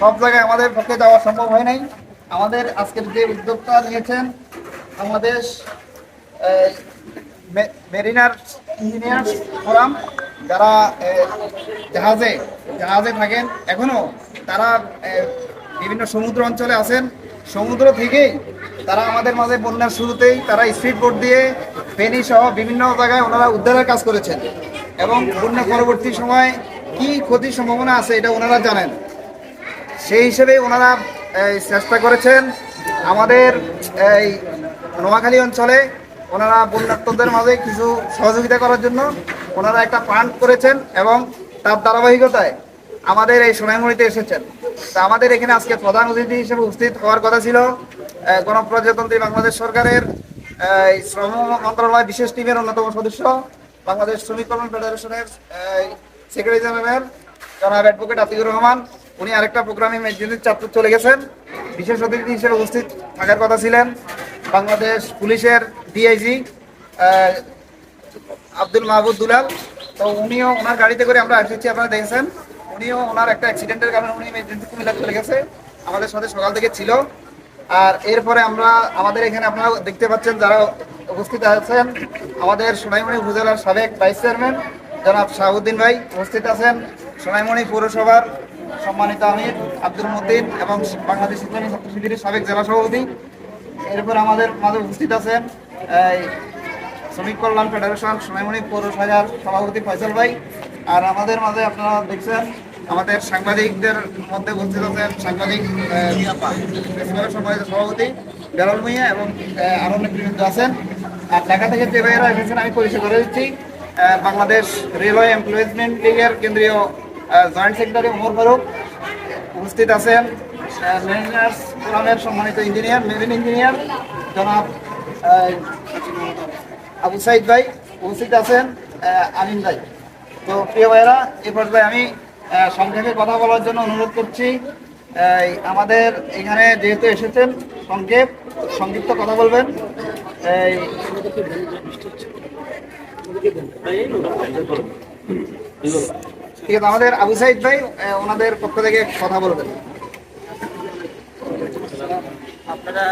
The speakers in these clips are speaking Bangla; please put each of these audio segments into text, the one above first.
সব জায়গায় আমাদের পক্ষে যাওয়া সম্ভব হয় নাই। আমাদের আজকের যে উদ্যোগটা নিয়েছেন বাংলাদেশ মেরিনার ইঞ্জিনিয়ার ফোরাম, যারা জাহাজে জাহাজে থাকেন এখনও তারা বিভিন্ন সমুদ্র অঞ্চলে আছেন। সমুদ্র থেকেই তারা আমাদের মাঝে বন্যার শুরুতেই তারা স্পিড বোট দিয়ে ফেনী সহ বিভিন্ন জায়গায় ওনারা উদ্ধারের কাজ করেছেন। এবং বন্যা পরবর্তী সময় কি ক্ষতির সম্ভাবনা আছে, এটা ওনারা জানেন। সেই হিসেবে ওনারা চেষ্টা করেছেন আমাদের, এই, নোয়াখালী অঞ্চলে ওনারা বন্যার্থদের মাঝে কিছু সহযোগিতা করার জন্য ওনারা একটা ফান্ড করেছেন এবং তার ধারাবাহিকতায় আমাদের এই সোনাইমুড়িতে এসেছেন। তা আমাদের এখানে আজকে প্রধান অতিথি হিসেবে উপস্থিত হওয়ার কথা ছিল গণপ্রজাতন্ত্রী বাংলাদেশ সরকারের শ্রম মন্ত্রণালয় বিশেষ টিমের অন্যতম সদস্য, বাংলাদেশ শ্রমিক কল্যাণ ফেডারেশনের সেক্রেটারি জেনারেল, জনাব অ্যাডভোকেট আতিকুর রহমান উনি আরেকটা প্রোগ্রামে মেজদিনের চাঁদপুর চলে গেছেন। বিশেষ অতিথি হিসেবে উপস্থিত থাকার কথা ছিলেন বাংলাদেশ পুলিশের ডিআইজি আব্দুল মাহবুব দুলাল। তো উনিও ওনার গাড়িতে করে আমরা এসেছি আপনারা দেখেছেন। উনিও ওনার একটা অ্যাক্সিডেন্টের কারণে উনি মেজদিন কুমিল্লা চলে গেছে। আমাদের সাথে সকাল থেকে ছিল। আর এরপরে আমরা আমাদের এখানে আপনারা দেখতে পাচ্ছেন যারা উপস্থিত আছেন, আমাদের সোনাইমণি উপজেলার সাবেক ভাইস চেয়ারম্যান জনাব শাহাবুদ্দিন ভাই উপস্থিত আছেন। সোনাইমণি পৌরসভার সম্মানিত আমির আব্দুল মতিন এবং বাংলাদেশ ইসলামী ছাত্র শিবিরের সাবেক জেলা সভাপতি। এরপর আমাদের মাঝে উপস্থিত আছেন শ্রমিক কল্যাণ ফেডারেশন সোনাইমণি পৌরসভার সভাপতি ফয়সাল ভাই। আর আমাদের মাঝে আপনারা দেখছেন, আমাদের সাংবাদিকদের মধ্যে উপস্থিত আছেন সাংবাদিক সভাপতি বেলাল ভুঁইয়া এবং আরও নেতৃবৃন্দ আছেন। আর ঢাকা থেকে যে ভাইয়েরা এসেছেন, আমি পরিচয় করে দিচ্ছি বাংলাদেশ রেলওয়ে এমপ্লয়েজমেন্ট লীগের কেন্দ্রীয় জয়েন্ট সেক্রেটারি ওমর ফারুক উপস্থিত আছেন মেরিনার্স ফোরামের সম্মানিত ইঞ্জিনিয়ার মেরিন ইঞ্জিনিয়ার জনাব আবু সাইদ ভাই উপস্থিত আছেন আমিন ভাই। তো প্রিয় ভাইরা এ পর্যায়ে আমি সংক্ষেপে কথা বলার জন্য অনুরোধ করছি আমাদের এখানে যেহেতু এসেছেন সংক্ষেপ সংক্ষিপ্ত কথা বলবেন। এই, ঠিক আছে আমাদের আবু সাইদ ভাই ওনাদের পক্ষ থেকে কথা বলবেন। আপনারা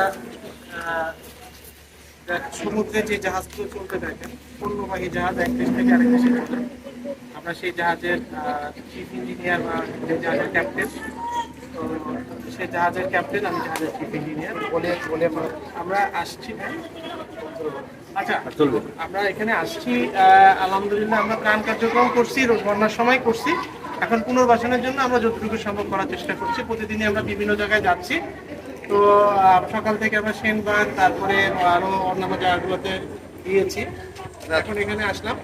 সমুদ্রে যে জাহাজগুলো চলতে থাকেন পণ্যবাহী জাহাজ এক দেশ থেকে আরেক দেশে চলে আমরা সেই জাহাজের চিফ ইঞ্জিনিয়ার বা যে জাহাজের ক্যাপ্টেন তো সেই জাহাজের ক্যাপ্টেন আমি জাহাজের চিফ ইঞ্জিনিয়ার বলে বলে। আমরা আমরা আসছি আচ্ছা আমরা এখানে আসছি আলহামদুলিল্লাহ আমরা ত্রাণ কার্যক্রম করছি বন্যার সময় করছি। এখন পুনর্বাসনের জন্য আমরা যতটুকু সম্ভব করার চেষ্টা করছি। প্রতিদিনই আমরা বিভিন্ন জায়গায় যাচ্ছি। তো সকাল থেকে আমরা সেনবাগ তারপরে আরও অন্যান্য জায়গাগুলোতে দিয়েছি এখন এখানে আসলাম।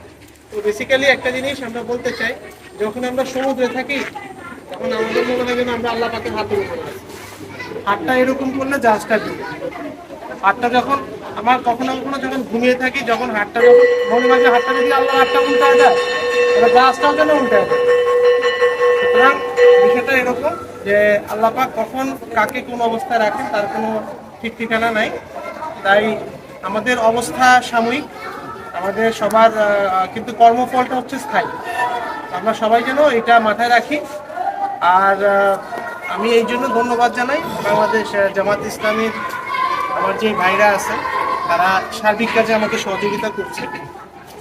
তো বেসিক্যালি একটা জিনিস আমরা বলতে চাই যখন আমরা সমুদ্রে থাকি তখন আমাদের মনে হয় যেন আমরা আল্লাহ পাকে হাতের উপরে হাতটা এরকম করলে জাহাজটা ডুবে। হাতটা যখন আমার কখনো কখনো যখন ঘুমিয়ে থাকি, যখন যখন মনে মাঝে হাতটা যদি আল্লাহ হাতটা উল্টা যায় জাহাজটাও যেন উল্টে সুতরাং বিষয়টা এরকম যে আল্লাহ পাক কখন কাকে কোন অবস্থায় রাখেন, তার কোনো ঠিক ঠিকানা নাই। তাই আমাদের অবস্থা সাময়িক, আমাদের সবার কিন্তু কর্মফলটা হচ্ছে স্থায়ী। আমরা সবাই যেন এটা মাথায় রাখি। আর আমি এই জন্য ধন্যবাদ জানাই বাংলাদেশ জামাত ইসলামীর আমার যে ভাইরা আছে তারা সার্বিক কাজে আমাকে সহযোগিতা করছে।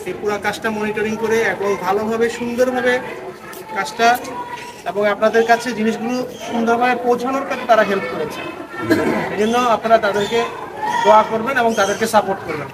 সেই পুরো কাজটা মনিটরিং করে এবং ভালোভাবে সুন্দরভাবে কাজটা এবং আপনাদের কাছে জিনিসগুলো সুন্দরভাবে পৌঁছানোর কাছে তারা হেল্প করেছে। এই জন্য আপনারা তাদেরকে দোয়া করবেন এবং তাদেরকে সাপোর্ট করবেন।